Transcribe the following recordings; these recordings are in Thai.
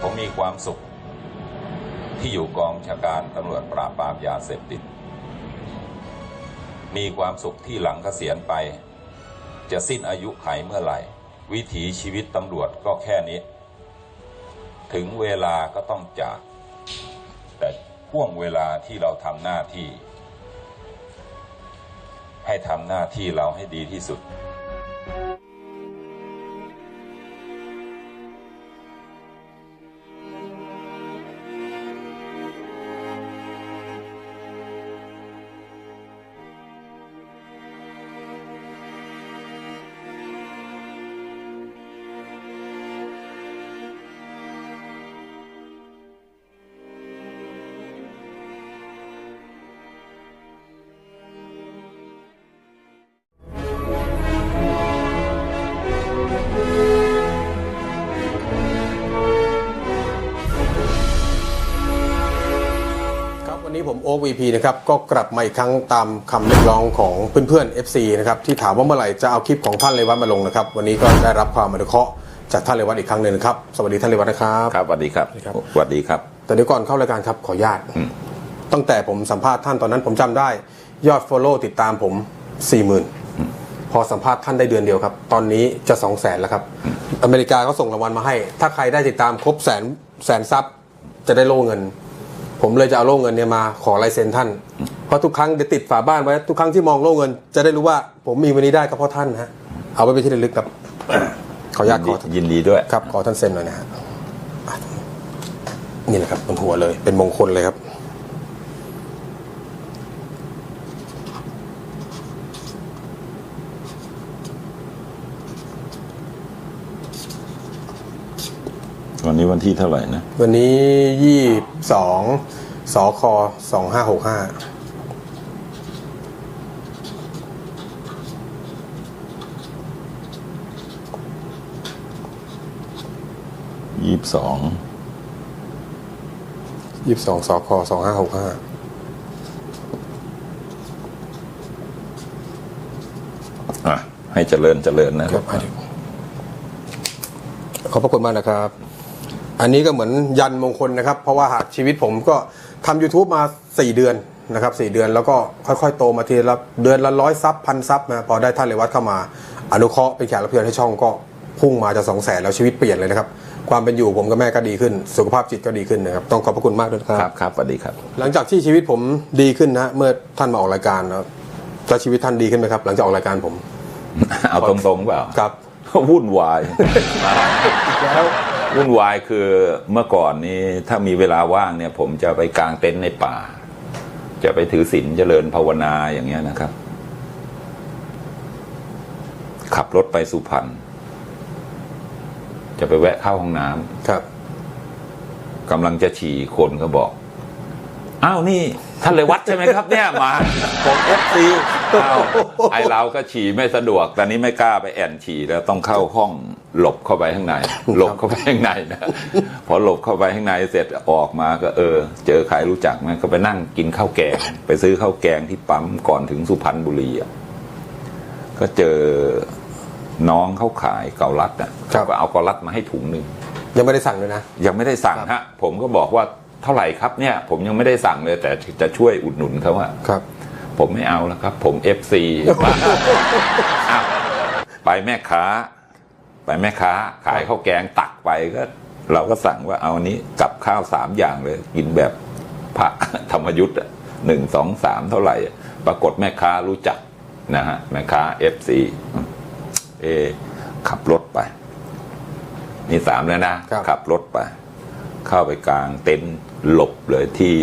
ผมมีความสุขที่อยู่กองชาการตำรวจปราบปรามยาเสพติด มีความสุขที่หลังเกษียณไป จะสิ้นอายุไขเมื่อไหร่ วิถีชีวิตตำรวจก็แค่นี้ ถึงเวลาก็ต้องจาก แต่ห่วงเวลาที่เราทำหน้าที่ ให้ทำหน้าที่เราให้ดีที่สุด อ๊ควีพีนะครับก็กลับมาอีกครั้งตามคำเรียกร้องของเพื่อนๆ FC นะครับที่ถามว่าเมื่อไหร่จะเอาคลิปของท่านเลวัตมาลงนะครับ วันนี้ก็ได้รับความอนุเคราะห์จากท่านเลวัตอีกครั้งหนึ่งนะครับ สวัสดีท่านเลวัตนะครับครับสวัสดีครับครับสวัสดีครับ แต่เดี๋ยวก่อนเข้ารายการครับขออนุญาตตั้งแต่ผมสัมภาษณ์ท่านตอนนั้นผมจำได้ ยอด Follow ติดตามผม40,000พอสัมภาษณ์ท่านได้เดือนเดียวครับ ตอนนี้จะ2 0 0แสนแล้วครับ อเมริกาก็ส่งรางวัลมาให้ ถ้าใครได้ติดตามครบแสนแสนซับจะได้โล่เงิน ผมเลยจะเอาโล่เงินเนี่ยมาขอลายเซ็นท่าน เพราะทุกครั้งจะติดฝาบ้านไว้ ทุกครั้งที่มองโล่เงิน จะได้รู้ว่าผมมีวันนี้ได้ก็เพราะท่านฮะ เอาไว้เป็นที่ระลึกครับ ขออนุญาตขอยินดีด้วยครับ ขอท่านเซ็นหน่อยนะฮะอะนี่แหละครับบนหัวเลยเป็นมงคลเลยครับ วันนี้วันที่เท่าไหร่นะ วันนี้ยี่สองสคสองห้าหกห้ายี่สิบสองยี่สองสคสองห้าหกห้าอะ ให้เจริญเจริญนะครับอะเดี๋ยวขอบพระคุณมากนะครับ อันนี้ก็เหมือนยันมงคลนะครับ เพราะว่าหากชีวิตผมก็ทำ YouTube มา 4 เดือนนะครับ4เดือนแล้วก็ค่อยๆ โตมาทีละเดือนละร้อยซับพันซับนะพอได้ท่านเลวัตเข้ามา อนุเคราะห์เป็นแขกรับเชิญให้ช่องก็พุ่งมาจะสองแสนแล้วชีวิตเปลี่ยนเลยนะครับ ความเป็นอยู่ผมกับแม่ก็ดีขึ้น สุขภาพจิตก็ดีขึ้นนะครับ ต้องขอบพระคุณมากด้วยนะครับครับครับสวัสดีครับ หลังจากที่ชีวิตผมดีขึ้นนะเมื่อท่านมาออกรายการนะแล้วชีวิตท่านดีขึ้นไหมครับหลังจากออกรายการผมเอาตรงๆเปล่าครับ วุ่นวาย แล้ว วุ่นวายคือเมื่อก่อนนี้ถ้ามีเวลาว่างเนี่ย ผมจะไปกางเต็นท์ในป่า จะไปถือศีลเจริญภาวนาอย่างเงี้ยนะครับ ขับรถไปสุพรรณจะไปแวะเข้าห้องน้ำครับกำลังจะฉี่คนก็บอกอ้าวนี่ท่านเลยวัดใช่ไหมครับ เนี่ยมาผมเอฟซีอ้าว ไอเราก็ฉี่ไม่สะดวก ตอนนี้ไม่กล้าไปแอนฉี่แล้วต้องเข้าห้องหลบเข้าไปข้างใน หลบเข้าไปข้างในนะ พอหลบเข้าไปข้างในเสร็จออกมาก็เออ เจอใครรู้จักไหมก็ไปนั่งกินข้าวแกง ไปซื้อข้าวแกงที่ปั๊มก่อนถึงสุพรรณบุรีอะก็เจอน้องเขาขายเกาลัดอะครับเขาก็เอาเกาลัดมาให้ถุงหนึ่งยังไม่ได้สั่งเลยนะ ยังไม่ได้สั่งฮะ ผมก็บอกว่าเท่าไหร่ครับเนี่ย ผมยังไม่ได้สั่งเลยแต่จะช่วยอุดหนุนเขาอะครับ ผมไม่เอาแล้วครับ ผม FC อ้าวไปแม่ค้า ไปแม่ค้า ขายข้าวแกงตักไปก็ เราก็สั่งว่าเอาอันนี้กับข้าวสามอย่างเลย กินแบบพระธรรมยุทธ์อะหนึ่งสองสามเท่าไหร่อะปรากฏแม่ค้ารู้จักนะฮะแม่ค้า FC เอะขับรถไป นี่สามแล้วนะครับขับรถไป เข้าไปกลางเต็นท์หลบเลยที่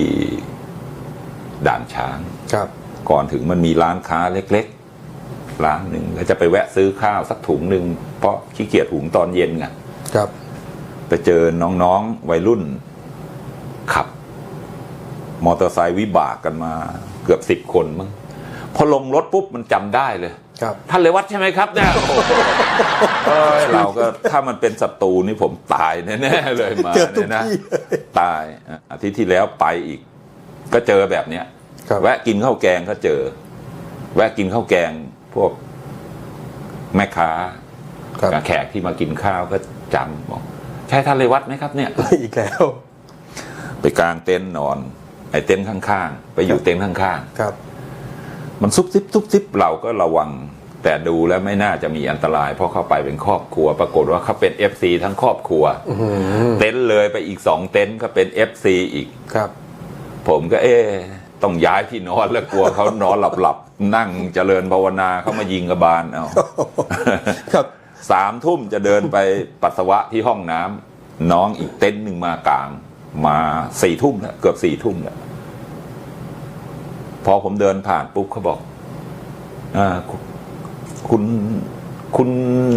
ด่านช้างครับ ก่อนถึงมันมีร้านค้าเล็กๆ ร้านหนึ่งก็จะไปแวะซื้อข้าวสักถุงหนึ่งเพราะขี้เกียจหุงตอนเย็นไงครับไปเจอน้องๆวัยรุ่น ขับ มอเตอร์ไซค์วิบากกันมา เกือบสิบคนมั้งพอลงรถปุ๊บมันจำได้เลยครับท่านเลยวัดใช่ไหมครับเนี่ยเอ้ยเราก็ถ้ามันเป็นศัตรูนี่ผมตายแน่ๆเลยมาเจอทุกเนี่ยนะที่ตายอะอาทิตย์ที่แล้วไปอีก ก็เจอแบบเนี้ยครับ แวะกินข้าวแกงก็เจอ แวะกินข้าวแกงพวกแม่ค้าครับกับแขกที่มากินข้าวก็จำบอกใช่ท่านเรวัตไหมครับเนี่ยอีกแล้ว ไปกลางเต็นท์นอน ไอ้เต็นท์ข้างๆ ไปอยู่เต็นท์ข้างครับๆมันซุบซิบซุบซิบเราก็ระวัง แต่ดูแล้วไม่น่าจะมีอันตราย เพราะเข้าไปเป็นครอบครัว ปรากฏว่าเขาเป็น FC ทั้งครอบครัวเต็นท์เลยไปอีกสองเต็นท์ก็เป็น FC อีกครับ ผมก็เอ๊ะ ต้องย้ายที่นอนแล้วกลัวเขานอนหลับๆนั่งเจริญภาวนาเขามายิงกระบาลเอาครับสามทุ่มจะเดินไปปัสสาวะที่ห้องน้ำน้องอีกเต็นท์หนึ่งมากลาง มาสี่ทุ่มแล้วเกือบสี่ทุ่มแล้วพอผมเดินผ่านปุ๊บเขาบอกอ่าคุณคุณคุณ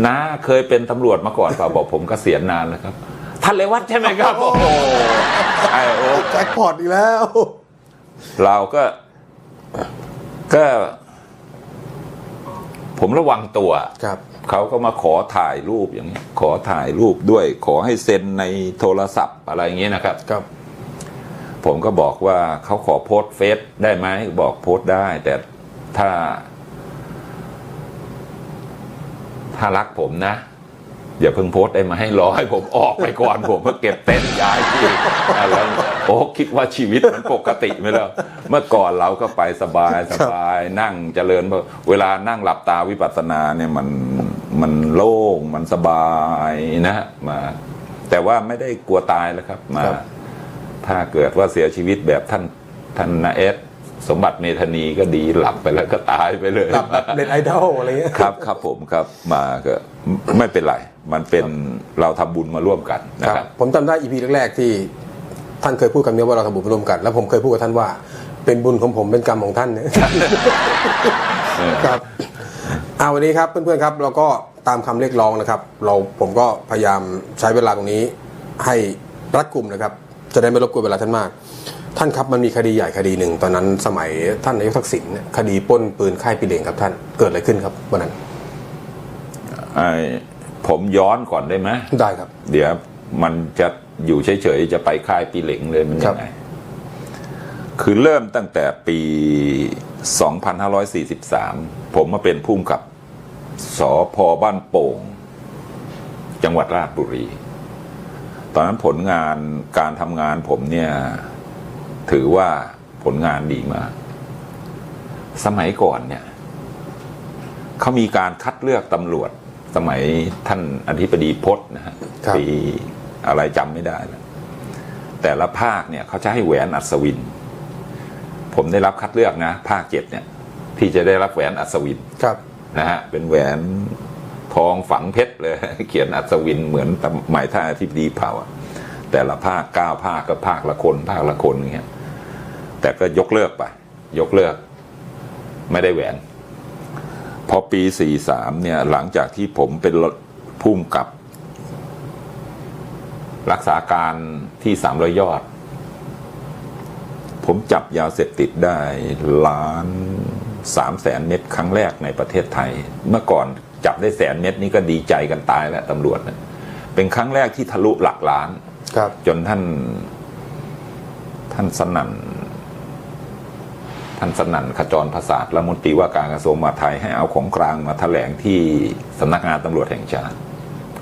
น้าเคยเป็นตำรวจมาก่อนเปล่าบอกผมกเกษียณนานแล้วครับท่านเลวัตใช่ไหมครับ โอ้โหไอโอแจ็คพอตอีกแล้ว เราก็ก็ผมระวังตัวครับเขาก็มาขอถ่ายรูปอย่างนี้ขอถ่ายรูปด้วย ขอให้เซ็นในโทรศัพท์อะไรอย่างเงี้ยนะครับ ครับ ผมก็บอกว่าเขาขอโพสต์เฟซได้ไหมบอกโพสต์ได้ แต่ถ้า ถ้ารักผมนะ อย่าเพิ่งโพสต์ได้ไหมรอให้ผมออกไปก่อนผมเพื่อเก็บเต็นท์ย้ายที่อะไรโอ้คิดว่าชีวิตมันปกติไหมแล้ว เมื่อก่อนเราก็ไปสบายสบายนั่งเจริญเวลานั่งหลับตาวิปัสสนาเนี่ยมันมันโล่งมันสบายนะฮะมา แต่ว่าไม่ได้กลัวตายแล้วครับมาครับถ้าเกิดว่าเสียชีวิตแบบท่านท่านนาเอสสมบัติเมธานีก็ดีหลับไปแล้วก็ตายไปเลยกับเน็ตไอดอลอะไรเงี้ยครับครับผมครับมาก็ไม่เป็นไร มันเป็นเราทำบุญมาร่วมกันนะคครัรับบผมจำได้อีพีแรกๆที่ท่านเคยพูดคำนี้ว่าเราทำบุญร่วมกัน แล้วผมเคยพูดกับท่านว่า เป็นบุญของผมเป็นกรรมของท่านเนี่ยครับเอาวันนี้ครับเพื่อนๆครับ เราก็ตามคำเรียกร้องนะครับ เราผมก็พยายามใช้เวลาตรงนี้ ให้รัดกลุ่มนะครับ จะได้ไม่รบกวนเวลาท่านมาก ท่านครับมันมีคดีใหญ่คดีหนึ่งตอนนั้นสมัยท่านนายกทักษิณเนี่ยคดีปล้นปืนค่ายปีเหลงครับท่านเกิดอะไรขึ้นครับวันนั้นไอ้ ผมย้อนก่อนได้ไหมได้ครับ เดี๋ยวมันจะอยู่เฉยๆจะไปค่ายปีเหล็งเลยมันครัยับงไงคือเริ่มตั้งแต่ปี 2543 ผมมาเป็นผู้กำกับสอพบ้านโป่ง จังหวัดราชบุรี ตอนนั้นผลงานการทำงานผมเนี่ย ถือว่าผลงานดีมาก สมัยก่อนเนี่ยเขามีการคัดเลือกตำรวจ สมัยท่านอธิบดีพจน์นะฮะครับปีอะไรจำไม่ได้แล้วแต่ละภาคเนี่ยเขาจะให้แหวนอัศวิน ผมได้รับคัดเลือกนะ ภาคเจ็ดเนี่ย ที่จะได้รับแหวนอัศวินครับนะฮะเป็นแหวนทองฝังเพชรเลย เขียนอัศวินเหมือนสมัยท่านอธิบดีเผ่าอะแต่ละภาคเก้าภาคก็ภาคละคนภาคละคนอย่างเงี้ยแต่ก็ยกเลิกไป ยกเลิก ไม่ได้แหวน พอปีสี่สามเนี่ย หลังจากที่ผมเป็นผู้กำกับ รักษาการที่สามร้อยยอด ผมจับยาเสพติดได้ล้านสามแสนเม็ดครั้งแรกในประเทศไทย เมื่อก่อนจับได้แสนเม็ดนี่ก็ดีใจกันตายแล้วตำรวจนะเป็นครั้งแรกที่ทะลุหลักล้าน ครับ จนท่านท่านสนั่น ท่านสนั่นขจรประสาทรัฐมนตรีว่าการกระทรวงมหาดไทยให้เอาของกลางมาแถลงที่สำนักงานตำรวจแห่งชาติ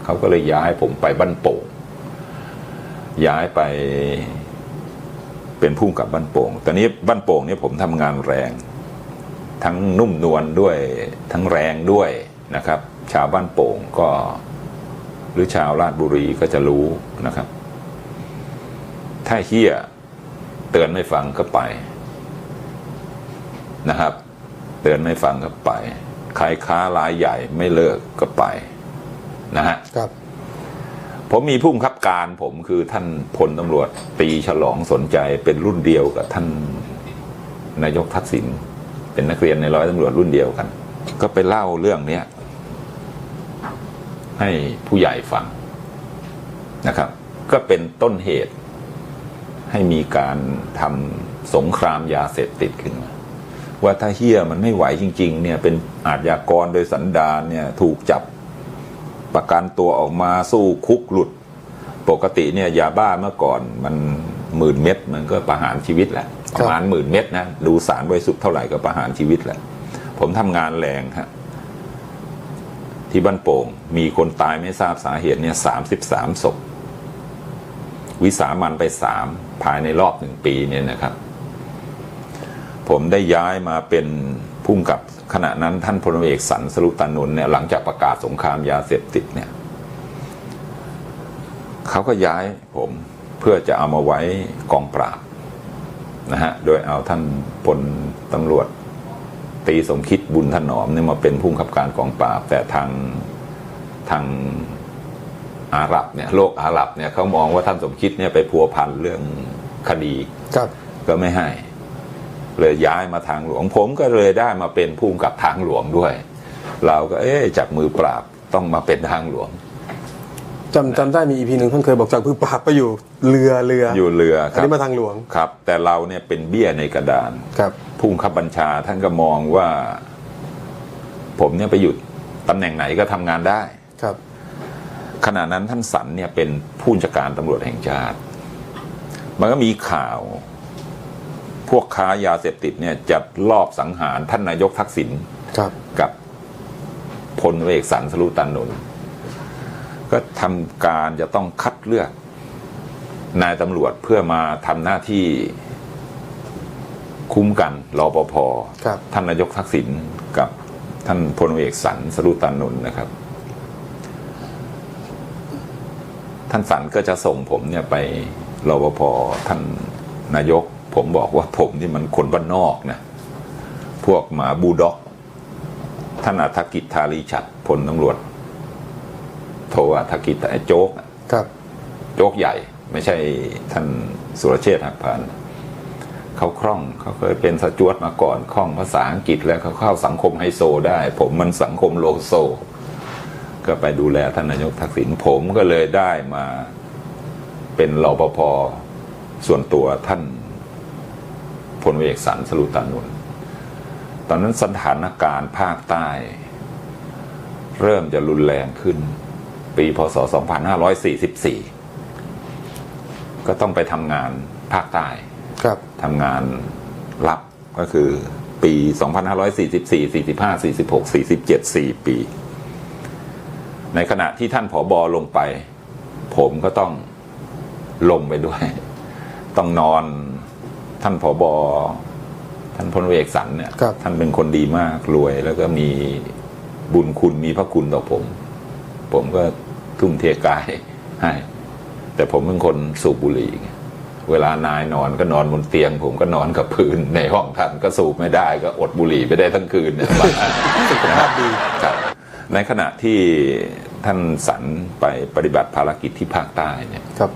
เขาก็เลยย้ายผมไปบ้านโป่งย้ายไปเป็นผู้กับบ้านโป่งตอนนี้บ้านโป่งเนี่ยผมทำงานแรง ทั้งนุ่มนวลด้วยทั้งแรงด้วยนะครับ ชาวบ้านโป่งก็ หรือชาวราชบุรีก็จะรู้นะครับ ถ้าเฮี้ยเตือนไม่ฟังก็ไป นะครับ เตือนไม่ฟังก็ไปใครค้ารายใหญ่ไม่เลิกก็ไปนะฮะครับผมมีผู้บังคับการผมคือท่านพลตำรวจตรีฉลองสนใจเป็นรุ่นเดียวกับท่านนายกทักษิณเป็นนักเรียนในร้อยตำรวจรุ่นเดียวกัน ก็ไปเล่าเรื่องเนี้ยให้ผู้ใหญ่ฟังนะครับ ก็เป็นต้นเหตุให้มีการทำสงครามยาเสพติดขึ้นมา ว่าถ้าเฮียมันไม่ไหวจริง ๆ เนี่ยเป็นอาชญากรโดยสันดานเนี่ยถูกจับประกันตัวออกมาสู้คุกหลุด ปกติเนี่ยยาบ้าเมื่อก่อนมันหมื่นเม็ดมันก็ประหารชีวิตแหละประมาณหมื่นเม็ดนะดูสารบริสุทธิ์เท่าไหร่ก็ประหารชีวิตแหละผมทำงานแรงฮะที่บ้านโป่ง มีคนตายไม่ทราบสาเหตุเนี่ยสามสิบสามศพวิสามันไปสามภายในรอบหนึ่งปีเนี่ยนะครับ ผมได้ย้ายมาเป็นพุ่มกับขณะนั้นท่านพลเอกสันสรุตานนท์เนี่ยหลังจากประกาศสงครามยาเสพติดเนี่ยเขาก็ย้ายผมเพื่อจะเอามาไว้กองปราบนะฮะโดยเอาท่านพลตำรวจตรีสมคิดบุญถนอมเนี่ยมาเป็นผู้บังคับการกองปราบ แต่ทางทางอาหรับเนี่ยโลกอาหรับเนี่ยเขามองว่าท่านสมคิดเนี่ยไปพัวพันเรื่องคดีครับก็ไม่ให้ เลยย้ายมาทางหลวง ผมก็เลยได้มาเป็นผู้กำกับทางหลวงด้วย เราก็เอ๊ะจากมือปราบต้องมาเป็นทางหลวงจำจำได้มีอีพีหนึ่งท่านเคยบอกจากพือปราบไปอยู่เรือเรืออยู่เรือคอันรับนี้มาทางหลวงครับ แต่เราเนี่ยเป็นเบี้ยในกระดานครับผู้บังคับบัญชาท่านก็มองว่า ผมเนี่ยไปหยุดตำแหน่งไหนก็ทำงานได้ครับขณะนั้นท่านสันเนี่ยเป็นผู้บัญชาการตำรวจแห่งชาติ มันก็มีข่าว พวกค้ายาเสพติดเนี่ยจะลอบสังหารท่านนายกทักษิณครับกับพลเอกสันสรุตานนท์ก็ทำการจะต้องคัดเลือก นายตำรวจเพื่อมาทำหน้าที่คุ้มกันรอปภครับท่านนายกทักษิณกับท่านพลเอกสันสรุตานนท์นะครับ ท่านสันก็จะส่งผมเนี่ยไปรปภท่านนายก ผมบอกว่าผมนี่มันคนบ้านนอกนะพวกหมาบูลด็อกท่านอัธกิจทารีชัดพลตำรวจ โทอัธกิจไอ้โจ๊กอะครับ โจ๊กใหญ่ ไม่ใช่ท่านสุรเชษฐ์หักพานเขาคล่องเขาเคยเป็นสจวตมาก่อนคล่องภาษาอังกฤษแล้วเขาเข้าสังคมไฮโซได้ ผมมันสังคมโลโซ ก็ไปดูแลท่านนายกทักษิณผมก็เลยได้มาเป็นรปภส่วนตัวท่านพ ลเอกสันสรุตานนท์ตอนนั้นสถานการณ์ภาคใต้ เริ่มจะรุนแรงขึ้น ปีพศ 2544 ก็ต้องไปทำงานภาคใต้ครับทำงานรับก็คือปี 2544 45 46 47 4 ปี ในขณะที่ท่านผอบอลงไป ผมก็ต้องลงไปด้วย ต้องนอน ท่านผอบอท่านพลเอกสันเนี่ยครับท่านเป็นคนดีมากรวย แล้วก็มีบุญคุณมีพระคุณต่อผม ผมก็ทุ่มเทกายให้แต่ผมเป็นคนสูบบุหรี่ไงเวลานายนอนก็นอนบนเตียง ผมก็นอนกับพื้นในห้องท่านก็สูบไม่ได้ ก็อดบุหรี่ไปได้ทั้งคืนเนี่ยสุขภาพดีครับ ในขณะที่ท่านสันไปปฏิบัติภารกิจที่ภาคใต้เนี่ยครับ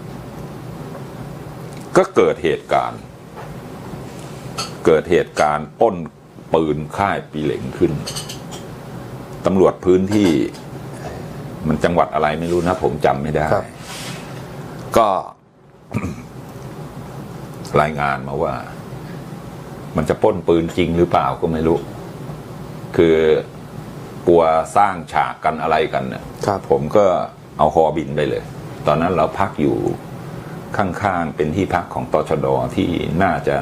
ก็เกิดเหตุการณ์ เกิดเหตุการณ์ปล้นปืนค่ายปีเหล็งขึ้นตำรวจพื้นที่ มันจังหวัดอะไรไม่รู้นะ ผมจำไม่ได้ครับก็ รายงานมาว่า มันจะปล้นปืนจริงหรือเปล่าก็ไม่รู้ คือกลัวสร้างฉากกันอะไรกันเนี่ยครับผมก็เอาฮอบินไปเลย ตอนนั้นเราพักอยู่ข้างๆ เป็นที่พักของตชดที่น่าจะ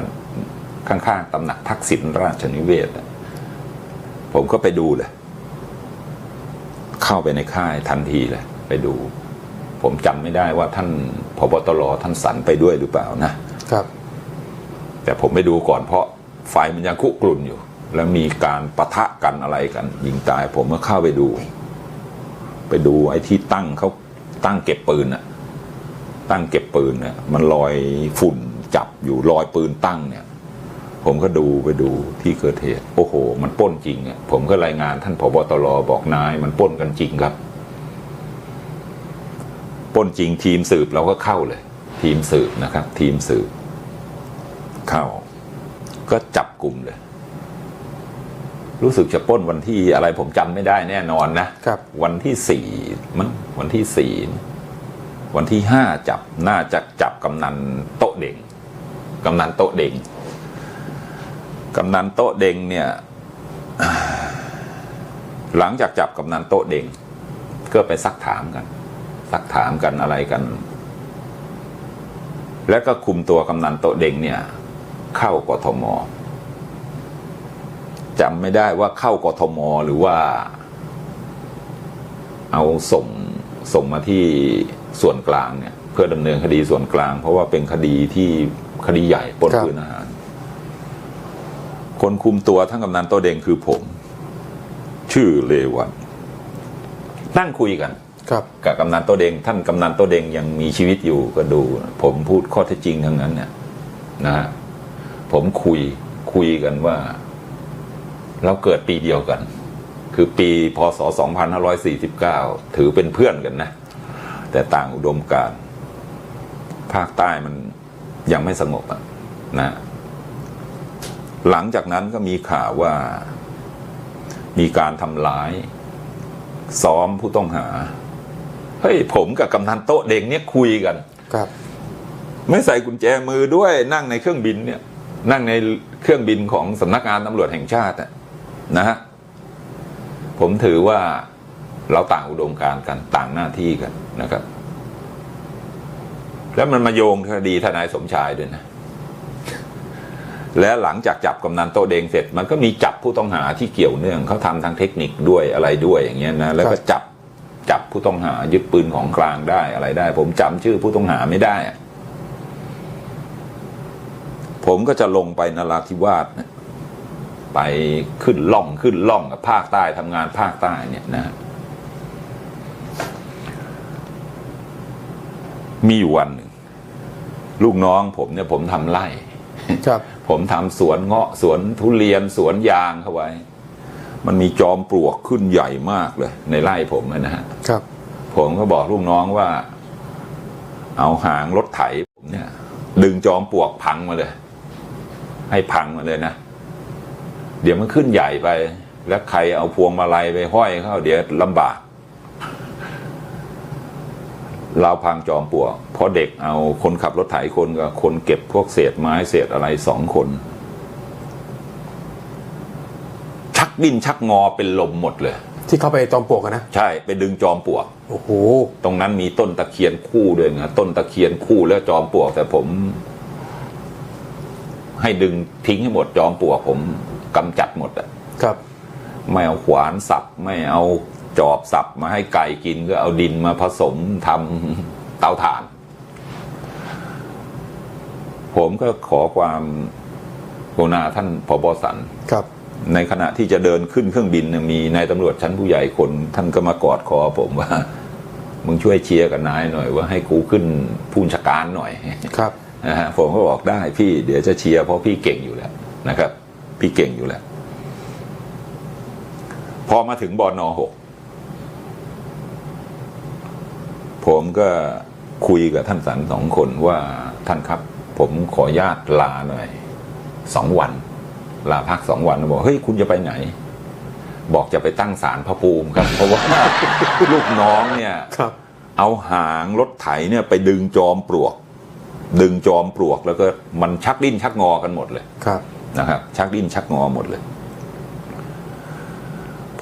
ข้างๆตำหนักทักษิณราชนิเวศน์อะผมก็ไปดูเลย เข้าไปในค่ายทันทีเลย ไปดู ผมจำไม่ได้ว่าท่านพบตรท่านสันไปด้วยหรือเปล่านะครับ แต่ผมไปดูก่อนเพราะไฟมันยังคุกรุ่นอยู่ แล้วมีการปะทะกันอะไรกันยิงตาย ผมก็เข้าไปดู ไปดูไอ้ที่ตั้งเขาตั้งเก็บปืนอะตั้งเก็บปืนเนี่ยมันลอยฝุ่นจับอยู่ลอยปืนตั้งเนี่ย ผมก็ดูไปดูที่เกิดเหตุ โอ้โห มันปล้นจริงอะผมก็รายงานท่านผบตรบอกนายมันปล้นกันจริงครับปล้นจริงทีมสืบเราก็เข้าเลย ทีมสืบนะครับ ทีมสืบ เข้า ก็จับกลุ่มเลย รู้สึกจะปล้นวันที่อะไรผมจำไม่ได้แน่นอนนะครับ วันที่สี่มั้งวันที่สี่วันที่ห้าจับน่าจะจับกำนันโต๊ะเด่งกำนันโต๊ะเด่ง กำนันโต๊ะเด่งเนี่ย หลังจากจับกำนันโต๊ะเด่งก็ไปซักถามกัน ซักถามกันอะไรกัน แล้วก็คุมตัวกำนันโต๊ะเด่งเนี่ย เข้ากทมจำไม่ได้ว่าเข้ากทมหรือว่า เอาส่งส่งมาที่ส่วนกลางเนี่ย เพื่อดำเนินคดีส่วนกลาง เพราะว่าเป็นคดีที่คดีใหญ่ปล้นครับปืนอาหาร คนคุมตัวท่านกำนันโตเดงคือผม ชื่อเลวันนั่งคุยกันครับกับกำนันโตเดง ท่านกำนันโตเดงยังมีชีวิตอยู่ก็ดู ผมพูดข้อเท็จจริงทั้งนั้นเนี่ยนะฮะผมคุยคุยกันว่า เราเกิดปีเดียวกัน คือปีพศ 2549 ถือเป็นเพื่อนกันนะ แต่ต่างอุดมการณ์ภาคใต้มันยังไม่สงบอะนะ หลังจากนั้นก็มีข่าวว่ามีการทำร้าย ซ้อมผู้ต้องหา เฮ้ยผมกับกำนันโต๊ะเด็งเนี่ยคุยกัน ครับ ไม่ใส่กุญแจมือด้วยนั่งในเครื่องบินเนี่ย นั่งในเครื่องบินของสำนักงานตำรวจแห่งชาติอะนะฮะผมถือว่าเราต่างอุดมการณ์กันต่างหน้าที่กันนะครับ แล้วมันมาโยงคดีทนายสมชายด้วยนะ และหลังจากจับกำนันโตะเดงเสร็จ มันก็มีจับผู้ต้องหาที่เกี่ยวเนื่องเขาทำทางเทคนิคด้วยอะไรด้วยอย่างเงี้ยนะแล้วก็จับจับผู้ต้องหายึดปืนของกลางได้อะไรได้ ผมจำชื่อผู้ต้องหาไม่ได้อะผมก็จะลงไปนราธิวาสเนี่ยไปขึ้นล่องขึ้นล่องกับภาคใต้ทำงานภาคใต้เนี่ยนะฮะมีอยู่วันหนึ่งลูกน้องผมเนี่ยผมทำไร่ครับ ผมทำสวนเงาะสวนทุเรียนสวนยางเข้าไว้ มันมีจอมปลวกขึ้นใหญ่มากเลย ในไร่ผมนะฮะครับ ผมก็บอกลูกน้องว่า เอาหางรถไถผมเนี่ย ดึงจอมปลวกพังมาเลย ให้พังมาเลยนะเดี๋ยวมันขึ้นใหญ่ไป แล้วใครเอาพวงมาลัยไปห้อยเข้าเดี๋ยวลำบากเราพังจอมปลวกเพราะเด็กเอาคนขับรถไถคนกับคนเก็บพวกเศษไม้เศษอะไรสองคน ชักดิ้นชักงอเป็นลมหมดเลย ที่เข้าไปจอมปลวกอะนะใช่ไปดึงจอมปลวก โอ้โหตรงนั้นมีต้นตะเคียนคู่ด้วยนะต้นตะเคียนคู่แล้วจอมปลวก แต่ผม ให้ดึงทิ้งให้หมดจอมปลวกผมกำจัดหมดอะครับ ไม่เอาขวานสับไม่เอา จอบสับมาให้ไก่กินก็เอาดินมาผสมทำเตาถ่าน ผมก็ขอความกรุณาท่านผบสันครับ ในขณะที่จะเดินขึ้นเครื่องบินเนี่ยมีนายตำรวจชั้นผู้ใหญ่คน ท่านก็มากอดคอผมว่า มึงช่วยเชียร์กับนายหน่อย ว่าให้กูขึ้นผู้บัญชาการหน่อยครับนะฮะผมก็บอกได้พี่เดี๋ยวจะเชียร์เพราะพี่เก่งอยู่แล้วนะครับ พี่เก่งอยู่แล้ว พอมาถึงบอนอหก ผมก็คุยกับท่านสันสองคนว่าท่านครับ ผมขออนุญาตลาหน่อยสองวัน ลาพักสองวันบอกเฮ้ยคุณจะไปไหน บอกจะไปตั้งศาลพระภูมิครับ เพราะว่าลูกน้องเนี่ยครับเอาหางรถไถเนี่ยไปดึงจอมปลวก ดึงจอมปลวกแล้วก็มันชักดิ้นชักงอกันหมดเลยครับนะครับ ชักดิ้นชักงอหมดเลย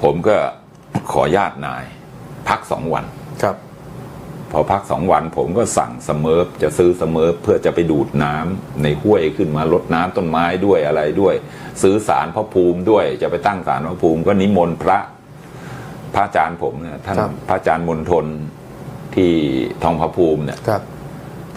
ผมก็ขอญาตนาย พักสองวันครับ พอพักสองวันผมก็สั่งเสมอจะซื้อเสมอเพื่อจะไปดูดน้ำในห้วยขึ้นมาลดน้ำต้นไม้ด้วยอะไรด้วย ซื้อสารพระภูมิด้วย จะไปตั้งสารพระภูมิก็นิมนต์พระพระอาจารย์ผมเนี่ยท่านครับพระอาจารย์มณฑลที่ทองพระภูมิเนี่ยครับ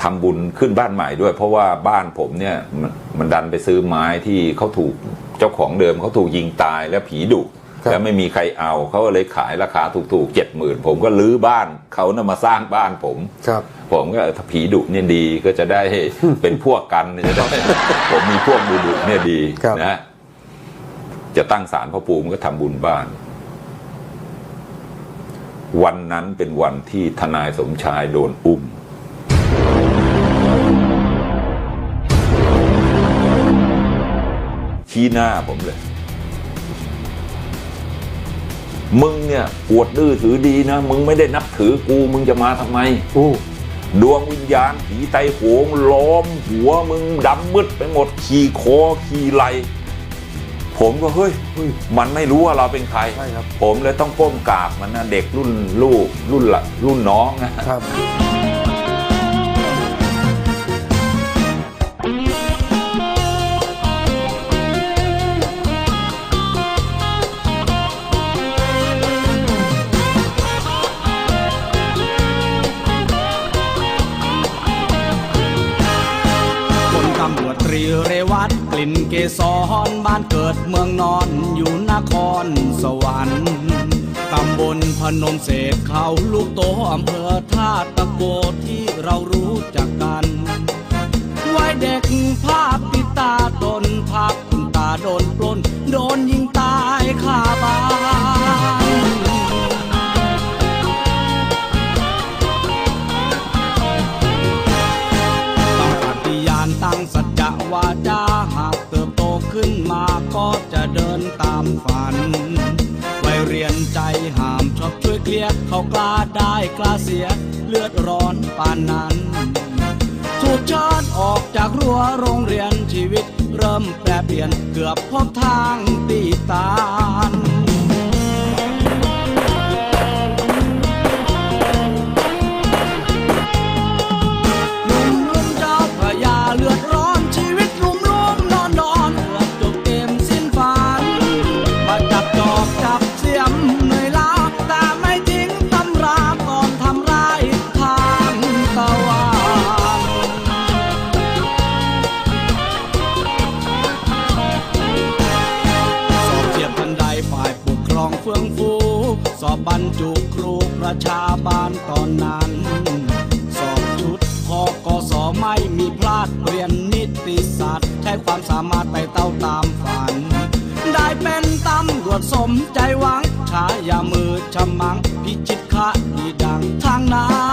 ทำบุญขึ้นบ้านใหม่ด้วย เพราะว่าบ้านผมเนี่ยมันมันดันไปซื้อไม้ที่เขาถูกเจ้าของเดิมเขาถูกยิงตายแล้วผีดุครับ แล้วไม่มีใครเอาเขาก็เลยขายราคาถูกๆเจ็ดหมื่นผมก็ลื้อบ้านเขานะมาสร้างบ้านผมครับ ผมก็ถ้าผีดุเนี่ยดีก็จะได้เป็นพวกกันจะได้ผมมีพวกดุดุๆเนี่ยดีครับนะจะตั้งศาลพระภูมิก็ทำบุญบ้าน วันนั้นเป็นวันที่ทนายสมชายโดนอุ้มชี้หน้าผมเลย มึงเนี่ยอวดดื้อถือดีนะ มึงไม่ได้นับถือกูมึงจะมาทำไมอู้ดวงวิญญาณผีไตโหงล้อมหัวมึงดำมืดไปหมดขี่คอขี่ไหลผมก็เฮ้ยอุ้ยมันไม่รู้ว่าเราเป็นใครใช่ครับผมเลยต้องก้มกราบมันนะเด็กรุ่นลูกรุ่นละรุ่นน้องนะครับ ลิ่นเกสรบ้านเกิดเมืองนอนอยู่นครสวรรค์ตำบลพนมเศษเขาลูกโตอำเภอท่าตะโกที่เรารู้จักกันวัยเด็กภาพติดตาตนภาพคุณตาโดนปล้น โดนยิงตายคาบ้านต้งปฏิญาณตั้งสัจจะวาจา ก็จะเดินตามฝันวัยเรียนใจห้ามชอบช่วยเคลียร์เขากล้าได้กล้าเสียเลือดร้อนปานนั้นถูกเชิญออกจากรั้วโรงเรียนชีวิต เริ่มแปรเปลี่ยนเกือบพบทางตีตาน สอบบรรจุครูประชาบาลตอนนั้นสอบชุดพอกสไม่มีพลาดเรียนนิติศาสตร์ใช้ความสามารถไปเต้าตามฝัน ได้เป็นตำรวจสมใจหวังชายามือฉมัง พิจิตคดีดังทางนั้น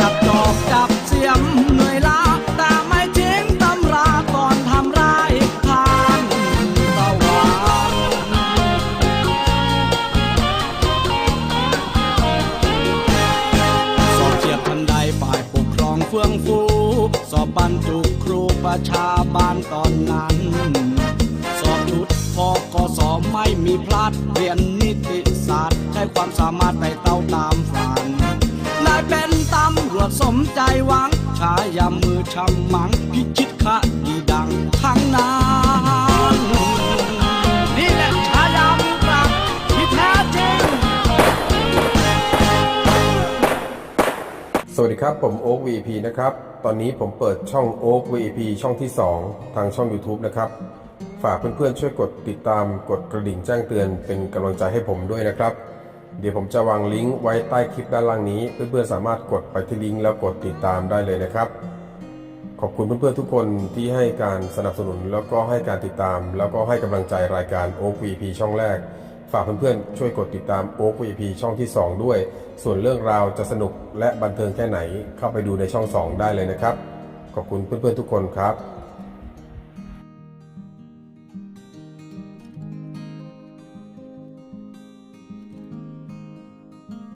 จับจอบจับเสียมเหนื่อยล้าแต่ไม่ทิ้งตำราก่อนทำร้ายทางตะวันสอบเทียบทันใดฝ่ายปกครองเฟื่องฟู สอบบรรจุครูประชาบาลตอนนั้น สอบชุดพอก็สอบไม่มีพลาดเรียนนิติศาสตร์ ใช้ความสามารถไปเต้าตามฝัน เป็นตำรวจสมใจหวังชายามือชำมังพิชิตคดีดังทั้งนั้นนี่แหละชายามือปราบที่แท้จริง สวัสดีครับ ผมโอ๊ก VP นะครับ ตอนนี้ผมเปิดช่องโอ๊ก VP ช่องที่ 2 ทางช่อง YouTube นะครับ ฝากเพื่อนๆช่วยกดติดตามกดกระดิ่งแจ้งเตือนเป็นกำลังใจให้ผมด้วยนะครับ เดี๋ยวผมจะวางลิงก์ไว้ใต้คลิปด้านล่างนี้ เพื่อนๆสามารถกดไปที่ลิงก์แล้วกดติดตามได้เลยนะครับ ขอบคุณเพื่อนๆทุกคนที่ให้การสนับสนุนแล้วก็ให้การติดตาม แล้วก็ให้กำลังใจรายการโอ๊ก VP ช่องแรก ฝากเพื่อนๆช่วยกดติดตามโอ๊ก VP ช่องที่ 2 ด้วย ส่วนเรื่องราวจะสนุกและบันเทิงแค่ไหนเข้าไปดูในช่อง 2 ได้เลยนะครับ ขอบคุณเพื่อนๆทุกคนครับ